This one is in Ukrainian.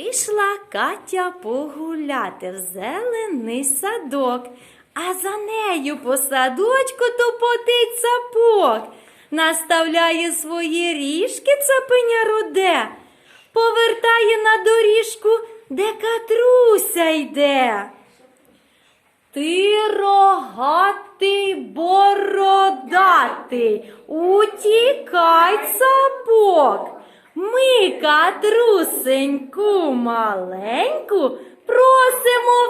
Вийшла Катя погуляти в зелений садок, а за нею по садочку топотить сапог, наставляє свої ріжки цапеня руде, повертає на доріжку, де катруся йде. Ти рогатий бородатий, утікай сапог. Ми катрусеньку маленьку просимо.